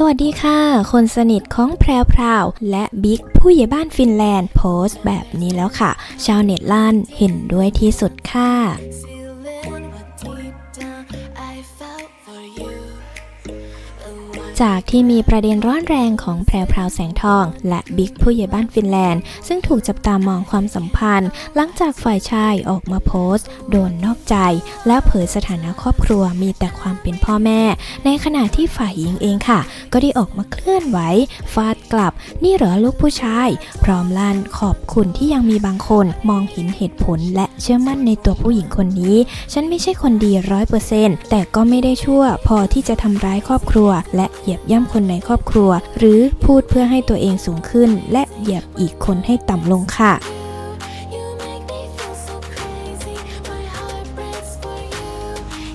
สวัสดีค่ะ คนสนิทของแพรวพราวและบิ๊กผู้ใหญ่บ้านฟินแลนด์โพสต์แบบนี้แล้วค่ะ ชาวเน็ตลั่นเห็นด้วยที่สุดค่ะ จากที่มีประเด็นร้อนแรงของแพรวพราวแสงทอง และบิ๊กผู้ใหญ่บ้านฟินแลนด์ ซึ่งถูกจับตามองความสัมพันธ์ หลังจากฝ่ายชายออกมาโพสต์ โดนนอกใจ และเผยสถานะครอบครัวมีแต่ความเป็นพ่อแม่ ในขณะที่ฝ่ายหญิงเองค่ะ ก็ได้ออกมาเคลื่อนไหวฟาดกลับ นี่เหรอลูกผู้ชาย พร้อมลั่นขอบคุณที่ยังมีบางคนมองเห็นเหตุผล และเชื่อมั่นในตัวผู้หญิงคนนี้ ฉันไม่ใช่คนดีร้อยเปอร์เซ็นต์แต่ก็ไม่ได้ชั่วพอที่จะทำร้ายครอบครัวและยียบย่ำคนในครอบครัว หรือพูดเพื่อให้ตัวเองสูงขึ้น และเหยียบอีกคนให้ต่ำลงค่ะ you make me feel so crazy. My heart breaks for you.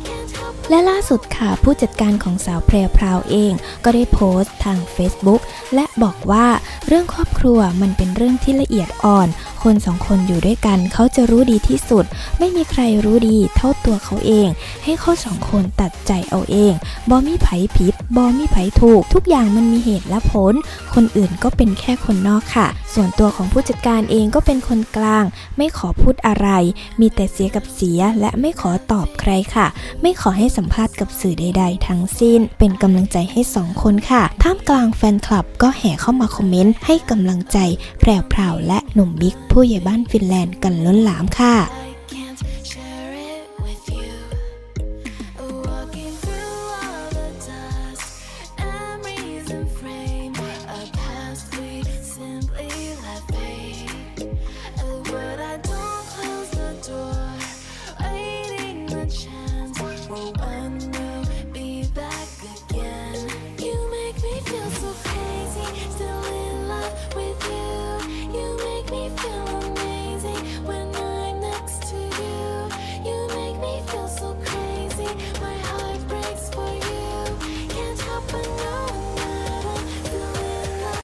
Can't help และล่าสุดค่ะ ผู้จัดการของสาวแพรวพราวเอง ก็ได้โพสต์ทาง Facebook และบอกว่าเรื่องครอบครัวมันเป็นเรื่องที่ละเอียดอ่อน คนสองคนอยู่ด้วยกันเขาจะรู้ดีที่สุด ไม่มีใครรู้ดีเท่าตัวเขาเอง ให้เขาสองคนตัดใจเอาเองบอมีไผผิด บอมีไผถูก ทุกอย่างมันมีเหตุและผล คนอื่นก็เป็นแค่คนนอกค่ะ ส่วนตัวของผู้จัดการเองก็เป็นคนกลาง ไม่ขอพูดอะไร มีแต่เสียกับเสียและไม่ขอตอบใครค่ะ ไม่ขอให้สัมภาษณ์กับสื่อใด ๆ ทั้งสิ้น เป็นกำลังใจให้สองคนค่ะ ท่ามกลางแฟนคลับก็แห่เข้ามาคอมเมนต์ให้กำลังใจแพรวพราวและหนุ่มบิ๊กผู้ใหญ่บ้านฟินแลนด์กันล้นหลามค่ะ for one night.